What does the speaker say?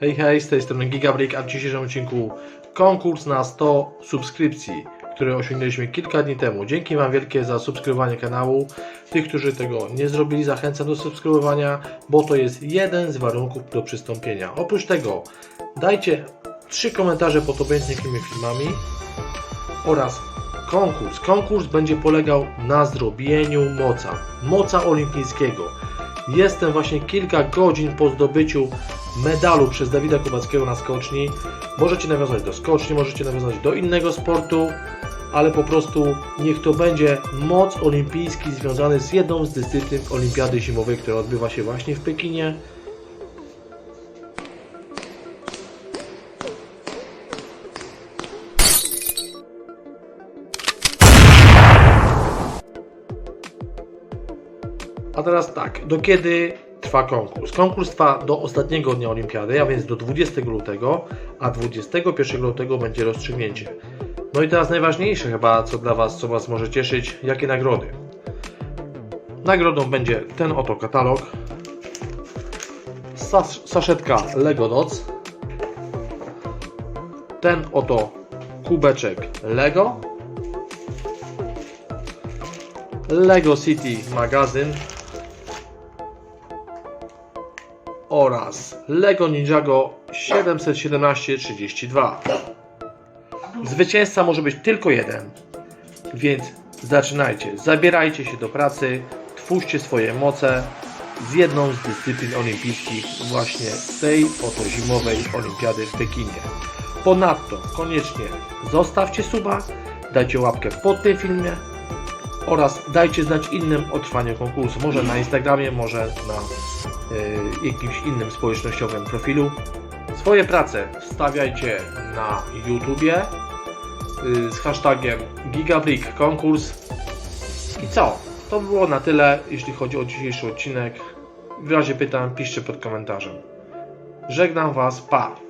Hej, hej, z tej strony Gigabreak, a w dzisiejszym odcinku konkurs na 100 subskrypcji, który osiągnęliśmy kilka dni temu. Dzięki Wam wielkie za subskrybowanie kanału. Tych, którzy tego nie zrobili, zachęcam do subskrybowania, bo to jest jeden z warunków do przystąpienia. Oprócz tego dajcie trzy komentarze pod obojętnymi filmami oraz konkurs. Konkurs będzie polegał na zrobieniu moca, moca olimpijskiego. Jestem właśnie kilka godzin po zdobyciu medalu przez Dawida Kubackiego na skoczni. Możecie nawiązać do skoczni, możecie nawiązać do innego sportu, ale po prostu niech to będzie moc olimpijski związany z jedną z dyscyplin Olimpiady Zimowej, która odbywa się właśnie w Pekinie. A teraz tak, do kiedy trwa konkurs? Konkurs trwa do ostatniego dnia olimpiady, a więc do 20 lutego, a 21 lutego będzie rozstrzygnięcie. No i teraz najważniejsze chyba, co dla Was, co Was może cieszyć, jakie nagrody. Nagrodą będzie ten oto katalog, sas- saszetka Lego Dots, ten oto kubeczek Lego, Lego City magazyn oraz Lego Ninjago 71732. Zwycięzca może być tylko jeden, więc zaczynajcie, zabierajcie się do pracy, twórzcie swoje moce z jedną z dyscyplin olimpijskich właśnie z tej oto zimowej olimpiady w Pekinie. Ponadto koniecznie zostawcie suba, dajcie łapkę pod tym filmie, oraz dajcie znać innym o trwaniu konkursu. Może na Instagramie, może na jakimś innym społecznościowym profilu. Swoje prace wstawiajcie na YouTubie y, z hashtagiem Gigabreak konkurs. I co? To by było na tyle, jeśli chodzi o dzisiejszy odcinek. W razie pytań piszcie pod komentarzem. Żegnam Was, pa!